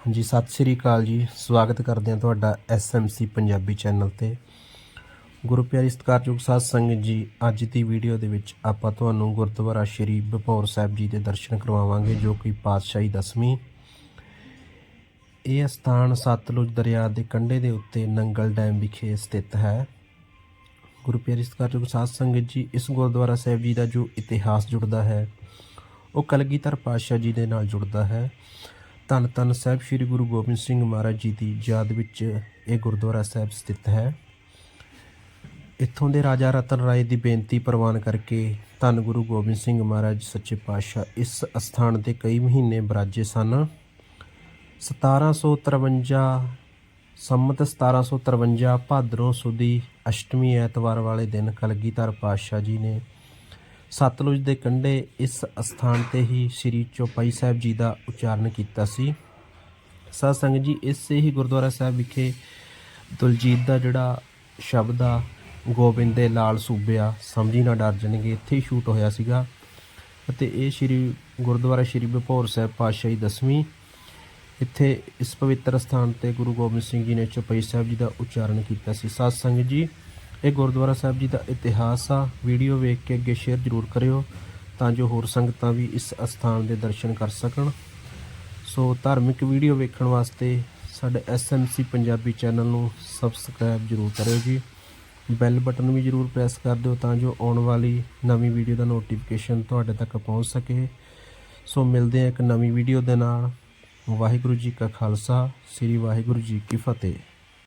ਹਾਂਜੀ, ਸਤਿ ਸ੍ਰੀ ਅਕਾਲ ਜੀ। ਸਵਾਗਤ ਕਰਦੇ ਹਾਂ ਤੁਹਾਡਾ ਐਸਐਮਸੀ ਪੰਜਾਬੀ ਚੈਨਲ ਤੇ। ਗੁਰੂ ਪਿਆਰੀ ਸਤਿਕਾਰਯੋਗ ਸਾਧ ਸੰਗਤ ਜੀ, ਅੱਜ ਦੀ ਵੀਡੀਓ ਦੇ ਵਿੱਚ ਆਪਾਂ ਤੁਹਾਨੂੰ ਗੁਰਦੁਆਰਾ ਸ਼੍ਰੀ ਬਪੌਰ ਸਾਹਿਬ ਜੀ ਦੇ ਦਰਸ਼ਨ ਕਰਵਾਵਾਂਗੇ, ਜੋ ਕਿ ਪਾਤਸ਼ਾਹੀ ਦਸਵੀਂ ਇਹ ਸਥਾਨ ਸਤਲੁਜ ਦਰਿਆ ਦੇ ਕੰਢੇ ਦੇ ਉੱਤੇ ਨੰਗਲ ਡੈਮ ਵਿਖੇ ਸਥਿਤ ਹੈ। ਗੁਰੂ ਪਿਆਰੀ ਸਤਿਕਾਰਯੋਗ ਸਾਧ ਸੰਗਤ ਜੀ, ਇਸ ਗੁਰਦੁਆਰਾ ਸਾਹਿਬ ਜੀ ਦਾ ਜੋ ਇਤਿਹਾਸ ਜੁੜਦਾ ਹੈ, ਉਹ ਕਲਗੀਧਰ ਪਾਤਸ਼ਾਹ ਜੀ ਦੇ ਨਾਲ ਜੁੜਦਾ ਹੈ। ਧੰਨ ਧੰਨ ਸਾਹਿਬ ਸ੍ਰੀ ਗੁਰੂ ਗੋਬਿੰਦ ਸਿੰਘ ਮਹਾਰਾਜ ਜੀ ਦੀ ਯਾਦ ਵਿੱਚ ਇਹ ਗੁਰਦੁਆਰਾ ਸਾਹਿਬ ਸਥਿਤ ਹੈ। ਇੱਥੋਂ ਦੇ ਰਾਜਾ ਰਤਨ ਰਾਏ ਦੀ ਬੇਨਤੀ ਪ੍ਰਵਾਨ ਕਰਕੇ ਧੰਨ ਗੁਰੂ ਗੋਬਿੰਦ ਸਿੰਘ ਮਹਾਰਾਜ ਸੱਚੇ ਪਾਤਸ਼ਾਹ ਇਸ ਅਸਥਾਨ ਤੇ ਕਈ ਮਹੀਨੇ ਬਰਾਜੇ ਸਨ। 1753 ਸੰਮਤ 1753 ਭਾਦਰੋਂ ਸੁਦੀ ਅਸ਼ਟਮੀ ਐਤਵਾਰ ਵਾਲੇ ਦਿਨ ਕਲਗੀਧਰ ਪਾਤਸ਼ਾਹ ਜੀ ਨੇ ਸਤਲੁਜ ਦੇ ਕੰਢੇ ਇਸ ਅਸਥਾਨ ਤੇ ਹੀ ਸ੍ਰੀ ਚੌਪਈ ਸਾਹਿਬ ਜੀ ਦਾ ਉਚਾਰਨ ਕੀਤਾ ਸੀ। ਸਾਧ ਸੰਗਤ ਜੀ, ਇਸੇ ਹੀ ਗੁਰਦੁਆਰਾ ਸਾਹਿਬ ਵਿਖੇ ਦਲਜੀਤ ਦਾ ਜਿਹੜਾ ਸ਼ਬਦ ਆ, ਗੋਬਿੰਦ ਦੇ ਲਾਲ ਸੂਬਿਆ, ਸਮਝੀ ਨਾ ਡਰ ਜਾਣਗੇ, ਇੱਥੇ ਹੀ ਸ਼ੂਟ ਹੋਇਆ ਸੀਗਾ। ਅਤੇ ਇਹ ਸ੍ਰੀ ਗੁਰਦੁਆਰਾ ਸ੍ਰੀ ਬਪੌਰ ਸਾਹਿਬ ਪਾਤਸ਼ਾਹੀ ਦਸਵੀਂ, ਇੱਥੇ ਇਸ ਪਵਿੱਤਰ ਸਥਾਨ ਤੇ ਗੁਰੂ ਗੋਬਿੰਦ ਸਿੰਘ ਜੀ ਨੇ ਚੌਪਈ ਸਾਹਿਬ ਜੀ ਦਾ ਉਚਾਰਨ ਕੀਤਾ ਸੀ। ਸਾਧ ਸੰਗਤ ਜੀ ਇਹ ਗੁਰਦੁਆਰਾ ਸਾਹਿਬ ਜੀ ਦਾ ਇਤਿਹਾਸ ਆ। ਵੀਡੀਓ ਵੇਖ ਕੇ ਅੱਗੇ ਸ਼ੇਅਰ ਜ਼ਰੂਰ ਕਰਿਓ ਤਾਂ ਜੋ ਹੋਰ ਸੰਗਤਾਂ ਵੀ ਇਸ ਅਸਥਾਨ ਦੇ ਦਰਸ਼ਨ ਕਰ ਸਕਣ। ਸੋ ਧਾਰਮਿਕ ਵੀਡੀਓ ਵੇਖਣ ਵਾਸਤੇ ਸਾਡੇ ਐਸਐਮਸੀ ਪੰਜਾਬੀ ਚੈਨਲ ਨੂੰ ਸਬਸਕ੍ਰਾਈਬ ਜ਼ਰੂਰ ਕਰਿਓ ਜੀ। ਬੈਲ ਬਟਨ ਵੀ ਜ਼ਰੂਰ ਪ੍ਰੈਸ ਕਰ ਦਿਓ ਤਾਂ ਜੋ ਆਉਣ ਵਾਲੀ ਨਵੀਂ ਵੀਡੀਓ ਦਾ ਨੋਟੀਫਿਕੇਸ਼ਨ ਤੁਹਾਡੇ ਤੱਕ ਪਹੁੰਚ ਸਕੇ। ਸੋ ਮਿਲਦੇ ਹਾਂ ਇੱਕ ਨਵੀਂ ਵੀਡੀਓ ਦੇ ਨਾਲ। ਵਾਹਿਗੁਰੂ ਜੀ ਕਾ ਖਾਲਸਾ, ਸ੍ਰੀ ਵਾਹਿਗੁਰੂ ਜੀ ਕੀ ਫਤਿਹ।